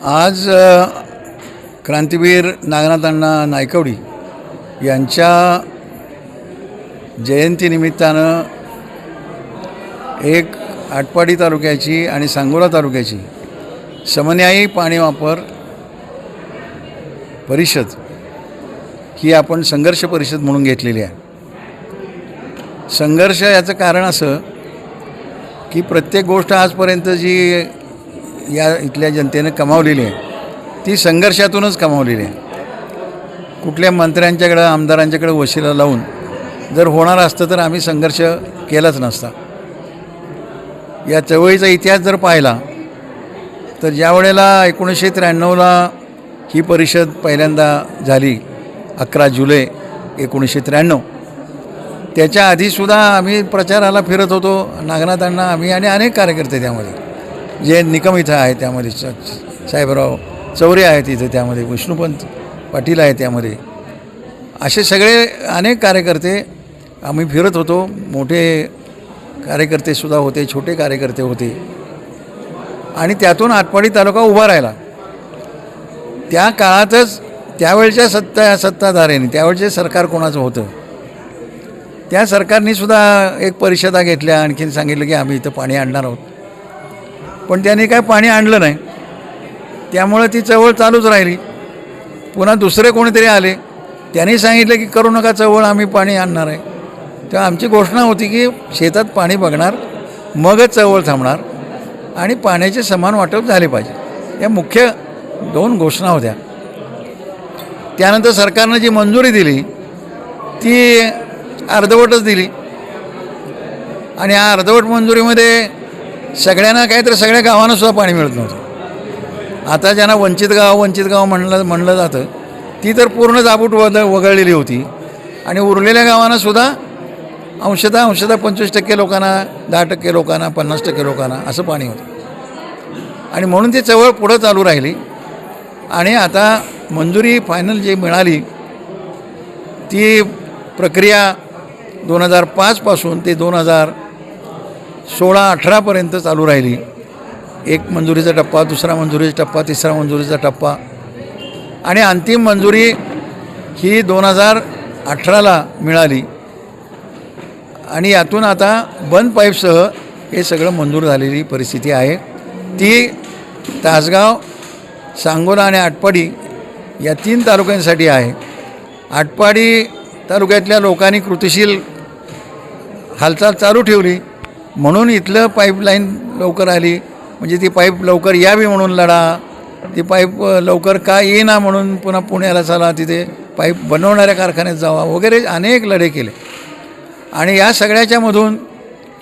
आज क्रांतीवीर नागनाथ अण्णा नायकवडी यांच्या जयंतीनिमित्तानं एक आटपाडी तालुक्याची आणि सांगोला तालुक्याची समन्यायी पाणी वापर परिषद ही आपण संघर्ष परिषद म्हणून घेतलेली आहे. संघर्ष याचं कारण असं की प्रत्येक गोष्ट आजपर्यंत जी या इथल्या जनतेनं कमावलेली आहे. ती संघर्षातूनच कमावलेली आहे. कुठल्या मंत्र्यांच्याकडं आमदारांच्याकडं वशिला लावून जर होणार असतं तर आम्ही संघर्ष केलाच नसता. या चळवळीचा इतिहास जर पाहिला तर ज्या वेळेला एकोणीसशे त्र्याण्णवला ही परिषद पहिल्यांदा झाली अकरा जुलै एकोणीसशे त्र्याण्णव त्याच्या आधीसुद्धा आम्ही प्रचाराला फिरत होतो. नागनाथांना आम्ही आणि अनेक कार्यकर्ते त्यामध्ये. जे निकम इथं आहे त्यामध्ये स- साहेबराव चौरे आहेत इथं त्यामध्ये विष्णुपंत पाटील आहे त्यामध्ये. असे सगळे अनेक कार्यकर्ते आम्ही फिरत होतो. मोठे कार्यकर्तेसुद्धा होते छोटे कार्यकर्ते होते. आणि त्यातून आटपाडी तालुका उभा राहिला. त्या काळातच त्यावेळच्या सत्ता सत्ताधाऱ्यांनी त्यावेळचे सरकार कोणाचं होतं? त्या सरकारने सुद्धा एक परिषदा घेतल्या आणखीन सांगितलं की आम्ही इथं पाणी आणणार आहोत. पण त्याने काय पाणी आणलं नाही. त्यामुळं ती चळवळ चालूच राहिली. पुन्हा दुसरे कोणीतरी आले. त्यांनी सांगितलं की करू नका चळवळ आम्ही पाणी आणणार आहे. तेव्हा आमची घोषणा होती की शेतात पाणी बघणार मगच चळवळ थांबणार आणि पाण्याचे समान वाटप झाले पाहिजे. या मुख्य दोन घोषणा होत्या. त्यानंतर सरकारनं जी मंजुरी दिली ती अर्धवटच दिली. आणि या अर्धवट मंजुरीमध्ये सगळ्यांना काय तर सगळ्या गावांना सुद्धा पाणी मिळत नव्हतं. आता ज्यांना वंचित गाव वंचित गाव म्हणलं म्हणलं जातं ती तर पूर्ण जाबूट वद वगळलेली होती. आणि उरलेल्या गावांना सुद्धा अंशतः अंशतः पंचवीस टक्के लोकांना दहा टक्के लोकांना पन्नास टक्के लोकांना असं पाणी होतं. आणि म्हणून ती चळवळ पुढं चालू राहिली. आणि आता मंजुरी फायनल जी मिळाली ती प्रक्रिया दोन हजार पाचपासून ते दोन हजार सोळा अठरापर्यंत चालू राहिली. एक मंजुरीचा टप्पा दुसरा मंजुरीचा टप्पा तिसरा मंजुरीचा टप्पा. आणि अंतिम मंजुरी ही दोन हजार अठराला मिळाली. आणि यातून आता बंद पाईपसह हे सगळं मंजूर झालेली परिस्थिती आहे. ती तासगाव सांगोला आणि आटपाडी या तीन तालुक्यांसाठी आहे. आटपाडी तालुक्यातल्या लोकांनी कृतिशील हालचाल चालू ठेवली. म्हणून इथलं पाईपलाईन लवकर आली. म्हणजे ती पाईप लवकर यावी म्हणून लढा. ती पाईप लवकर का येईना म्हणून पुन्हा पुण्याला चला तिथे पाईप बनवणाऱ्या कारखान्यात जावा वगैरे अनेक लढे केले. आणि या सगळ्याच्यामधून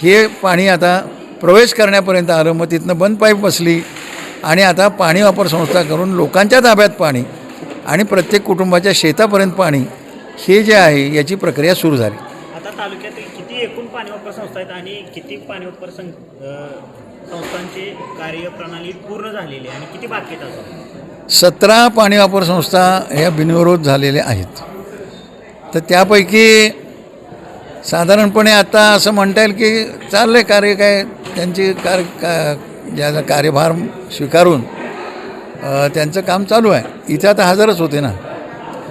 हे पाणी आता प्रवेश करण्यापर्यंत आलं. मग तिथनं बंद पाईप बसली. आणि आता पाणी वापर संस्था करून लोकांच्या ताब्यात पाणी आणि प्रत्येक कुटुंबाच्या शेतापर्यंत पाणी हे जे आहे याची प्रक्रिया सुरू झाली. आता किती एकूण पाणी वापर संस्था आहेत आणि किती पाणी वापर सं संस्थांची कार्यप्रणाली पूर्ण झालेली आहे आणि किती बाकी आहेत अजून? सतरा पाणी वापर संस्था ह्या बिनविरोध झालेल्या आहेत. तर त्यापैकी साधारणपणे आता असं म्हणता येईल की चाललं कार्य काय त्यांची कार्य का ज्याचा कार्यभार स्वीकारून त्यांचं काम चालू आहे. इथं आता हजरच होते ना.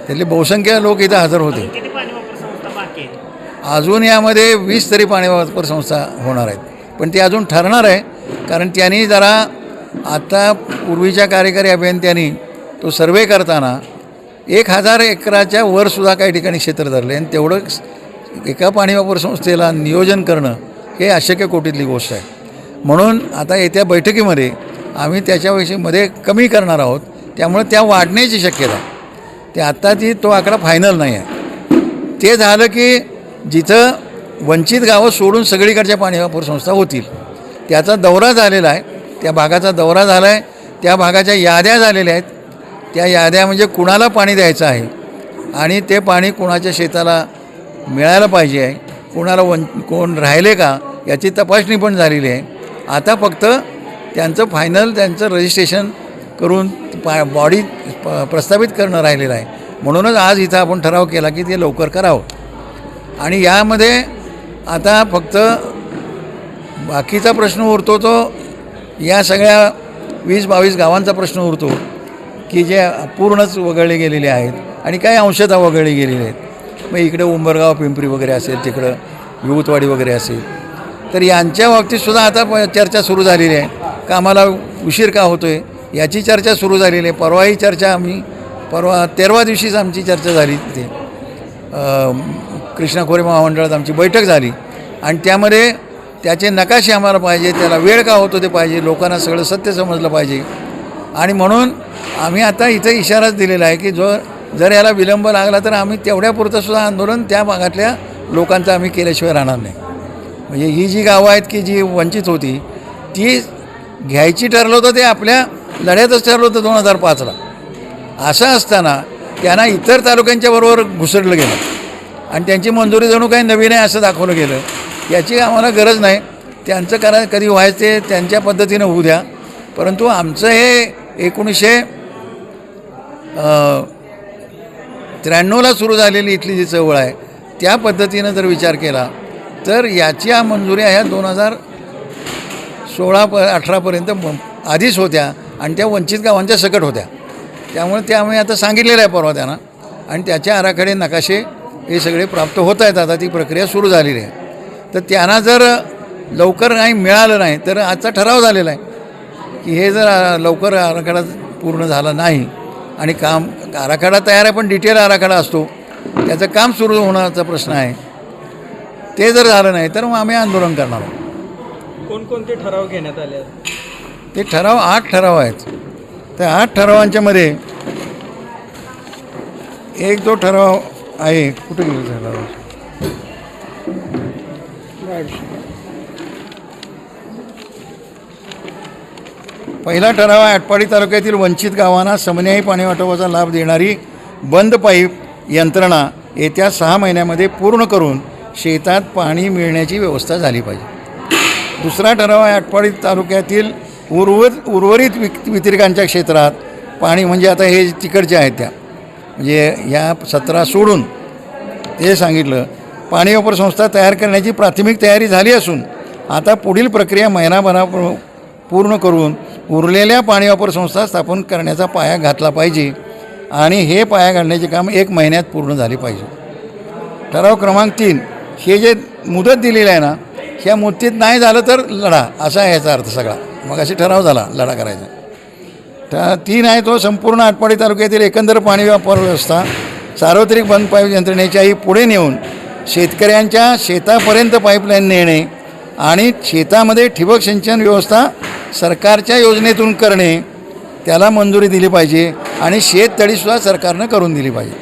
त्यातले बहुसंख्य लोक इथं हजर होते किती पाणी वापर संस्था बाकी आहेत अजून यामध्ये वीस तरी पाणी वापर संस्था होणार आहेत. पण ते अजून ठरणार आहे कारण त्यांनी जरा आता पूर्वीच्या कार्यकारी अभियंत्यांनी तो सर्वे करताना एक हजार एकराच्या वरसुद्धा काही ठिकाणी क्षेत्र धरले आणि तेवढं एका पाणी वापर संस्थेला नियोजन करणं हे अशक्य कोटीतली गोष्ट आहे. म्हणून आता येत्या बैठकीमध्ये आम्ही त्याच्याविषयी मध्ये कमी करणार आहोत त्यामुळे त्या वाढण्याची शक्यता. ते आत्ता ती तो आकडा फायनल नाही आहे. ते झालं की जिथं वंचित गावं सोडून सगळीकडच्या पाणी वापर संस्था होतील. त्याचा दौरा झालेला आहे. त्या भागाचा दौरा झाला आहे. त्या भागाच्या याद्या झालेल्या आहेत. त्या याद्या म्हणजे कुणाला पाणी द्यायचं आहे? आणि ते पाणी कुणाच्या शेताला मिळायला पाहिजे आहे? कुणाला वन कोण राहिले का? याची तपासणी पण झालेली आहे. आता फक्त त्यांचं फायनल त्यांचं रजिस्ट्रेशन करून पा बॉडी प- प्रस्थापित करणं राहिलेलं आहे. म्हणूनच आज इथं आपण ठराव केला की ते लवकर करावं. आणि यामध्ये आता फक्त बाकीचा प्रश्न उरतो तो या सगळ्या वीस बावीस गावांचा प्रश्न उरतो की जे पूर्णच वगळले गेलेले आहेत आणि काही अंशतः वगळले गेलेले आहेत. मग इकडे उंबरगाव पिंपरी वगैरे असेल तिकडं युवतवाडी वगैरे असेल. तर यांच्या बाबतीतसुद्धा आता प- चर्चा सुरू झालेली आहे. का आम्हाला उशीर का होतो आहे याची चर्चा सुरू झालेली आहे. परवाही चर्चा आम्ही परवा तेरवा दिवशीच आमची चर्चा झाली तिथे. कृष्णा खोरे महामंडळात आमची बैठक झाली. आणि त्यामध्ये त्याचे नकाशे आम्हाला पाहिजे त्याला वेळ का होतो ते पाहिजे लोकांना सगळं सत्य समजलं पाहिजे. आणि म्हणून आम्ही आता इथं इशाराच दिलेला आहे की जो जर याला विलंब लागला तर आम्ही तेवढ्यापुरतं सुद्धा आंदोलन त्या भागातल्या लोकांचं आम्ही केल्याशिवाय राहणार नाही. म्हणजे ही जी गावं आहेत की जी वंचित होती ती घ्यायची ठरलं होतं ते आपल्या लढ्यातच ठरलं होतं दोन हजार पाचला. असं असताना त्यांना इतर तालुक्यांच्या बरोबर घुसडलं गेलं. आणि त्यांची मंजुरी जणू काही नवीन आहे असं दाखवलं गेलं. याची आम्हाला गरज नाही. त्यांचं करा कधी व्हायचं ते त्यांच्या पद्धतीनं होऊ द्या. परंतु आमचं हे एकोणीसशे त्र्याण्णवला सुरू झालेली इथली जी चळवळ आहे त्या पद्धतीनं जर विचार केला तर याच्या मंजुऱ्या ह्या दोन हजार सोळा प अठरापर्यंत आधीच होत्या आणि त्या वंचित गावांच्या सकट होत्या. त्यामुळे ते आम्ही आता सांगितलेलं आहे परवा त्यांना. आणि त्याच्या आराखडे नकाशे हे सगळे प्राप्त होत आहेत. आता ती प्रक्रिया सुरू झालेली आहे. तर त्यांना जर लवकर काही मिळालं नाही तर आजचा ठराव झालेला आहे की हे जर लवकर आराखडा पूर्ण झाला नाही आणि काम आराखडा तयार आहे पण डिटेल आराखडा असतो त्याचं काम सुरू होण्याचा प्रश्न आहे. ते जर झालं नाही तर मग आम्ही आंदोलन करणार आहोत. कोणकोणते ठराव घेण्यात आले? ते ठराव आठ ठराव आहेत. त्या आठ ठरावांच्या मध्ये एक जो ठराव आहे. कुठे गेलो झाला? पहिला ठराव आहे आटपाडी तालुक्यातील वंचित गावांना समन्यायी पाणी वाटपाचा लाभ देणारी बंद पाईप यंत्रणा येत्या सहा महिन्यामध्ये पूर्ण करून शेतात पाणी मिळण्याची व्यवस्था झाली पाहिजे. दुसरा ठराव आहे आटपाडी तालुक्यातील उर्वर उर्वरित विक वितरकांच्या क्षेत्रात पाणी म्हणजे आता हे तिकडचे आहेत त्या म्हणजे ह्या सतरा सोडून ते सांगितलं पाणी वापर संस्था तयार करण्याची प्राथमिक तयारी झाली असून आता पुढील प्रक्रिया महिनाभरा पूर्ण करून उरलेल्या पाणी वापर संस्था स्थापन करण्याचा पाया घातला पाहिजे आणि हे पाया घालण्याचे काम एक महिन्यात पूर्ण झाले पाहिजे. ठराव क्रमांक तीन हे जे मुदत दिलेली आहे ना ह्या मुदतीत नाही झालं तर लढा असा याचा अर्थ सगळा. मग अशी ठराव झाला लढा करायचा. तर तीन आहे तो संपूर्ण आटपाडी तालुक्यातील एकंदर पाणी वापर व्यवस्था सार्वत्रिक बंद पाईप यंत्रणेच्याही पुढे नेऊन शेतकऱ्यांच्या शेतापर्यंत पाईपलाईन नेणे आणि शेतामध्ये ठिबक सिंचन व्यवस्था सरकारच्या योजनेतून करणे त्याला मंजुरी दिली पाहिजे आणि शेततळीसुद्धा सरकारनं करून दिली पाहिजे.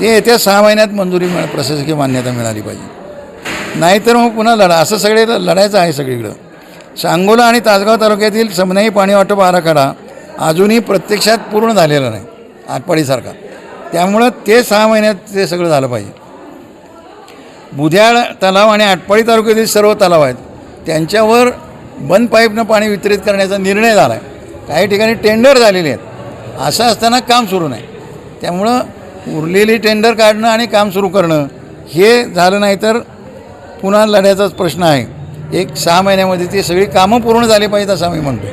ते येत्या सहा महिन्यात मंजुरी मिळ प्रशासकीय मान्यता मिळाली पाहिजे. नाहीतर मग पुन्हा लढा असं सगळे लढायचं आहे सगळीकडं. सांगोला आणि तासगाव तालुक्यातील समन्यायी पाणी वाटप आराखडा अजूनही प्रत्यक्षात पूर्ण झालेला नाही आटपाडीसारखा. त्यामुळं ते सहा महिन्यात ते सगळं झालं पाहिजे. बुध्याळ तलाव आणि आटपाडी तालुक्यातील सर्व तलाव आहेत त्यांच्यावर बंद पाईपनं पाणी वितरित करण्याचा निर्णय झाला आहे काही ठिकाणी टेंडर झालेले आहेत. असं असताना काम सुरू नाही. त्यामुळं उरलेली टेंडर काढणं आणि काम सुरू करणं हे झालं नाही तर पुन्हा लढ्याचाच प्रश्न आहे. एक सहा महिन्यामध्ये ती सगळी कामं पूर्ण झाली पाहिजेत असं आम्ही म्हणतो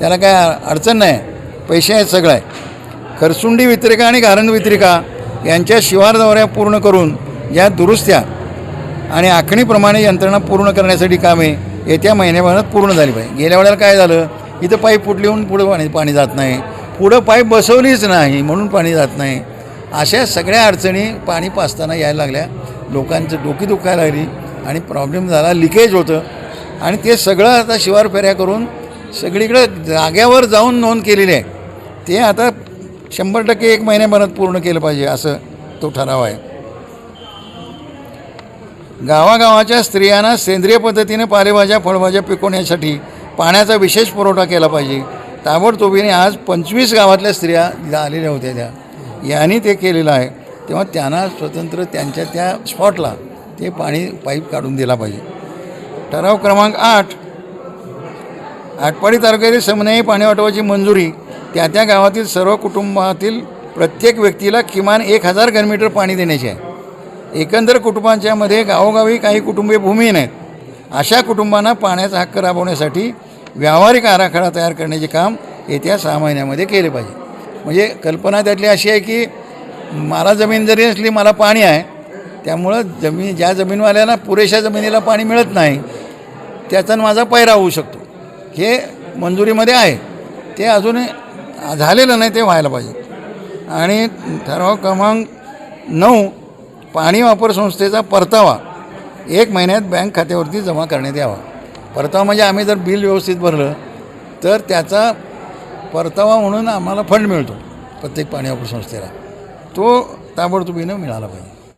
त्याला काय अडचण नाही. पैसे आहेत सगळं. आहे खरसुंडी वितरिका आणि गारण वितरिका यांच्या शिवार दौऱ्या पूर्ण करून या दुरुस्त्या आणि आखणीप्रमाणे यंत्रणा पूर्ण करण्यासाठी कामे येत्या महिन्याभरात पूर्ण झाली पाहिजे. गेल्या वेळेला काय झालं? इथं पाईप फुटली होऊन पुढं पाणी पाणी जात नाही. पुढं पाईप बसवलीच नाही म्हणून पाणी जात नाही. अशा सगळ्या अडचणी पाणी पाचताना यायला लागल्या. लोकांचं डोकी दुखायला लागली आणि प्रॉब्लेम झाला लिकेज होतं. आणि ते सगळं आता शिवार फेऱ्या करून सगळीकडं जाग्यावर जाऊन नोंद केलेली आहे. ते आता शंभर टक्के एक महिन्याभरात पूर्ण केलं पाहिजे असं तो ठराव आहे. गावागावाच्या स्त्रियांना सेंद्रिय पद्धतीने पालेभाज्या फळभाज्या पिकवण्यासाठी पाण्याचा विशेष पुरवठा केला पाहिजे. ताबडतोबीने आज पंचवीस गावातल्या स्त्रिया आलेल्या होत्या त्या. यांनी ते केलेलं आहे. तेव्हा त्यांना स्वतंत्र त्यांच्या त्या स्पॉटला ते पाणी पाईप काढून दिला पाहिजे. ठराव क्रमांक आठ आटपाडी तालुक्यातील समन्यायी पाणी वाटपाची मंजुरी त्या त्या गावातील सर्व कुटुंबातील प्रत्येक व्यक्तीला किमान एक हजार घनमीटर पाणी देण्याची आहे. एकंदर कुटुंबांच्यामध्ये गावोगावी काही कुटुंबे भूमिहीन आहेत. अशा कुटुंबांना पाण्याचा हक्क राबवण्यासाठी व्यावहारिक आराखडा तयार करण्याचे काम येत्या सहा महिन्यामध्ये केले पाहिजे. म्हणजे कल्पना त्यातली अशी आहे की मला जमीन जरी असली मला पाणी आहे त्यामुळं जमीन ज्या जमीनवाल्यांना पुरेशा जमिनीला पाणी मिळत नाही त्याचा माझा पैरा होऊ शकतो. हे मंजुरीमध्ये आहे. ते अजून झालेलं नाही ते व्हायला पाहिजे. आणि ठराव क्रमांक नऊ पाणी वापर संस्थेचा परतावा. एक महिन्यात बँक खात्यावरती जमा करण्यात यावा. परतावा म्हणजे आम्ही जर बिल व्यवस्थित भरलं तर त्याचा परतावा म्हणून आम्हाला फंड मिळतो प्रत्येक पाणी वापर संस्थेला. तो ताबडतोबीनं मिळाला पाहिजे.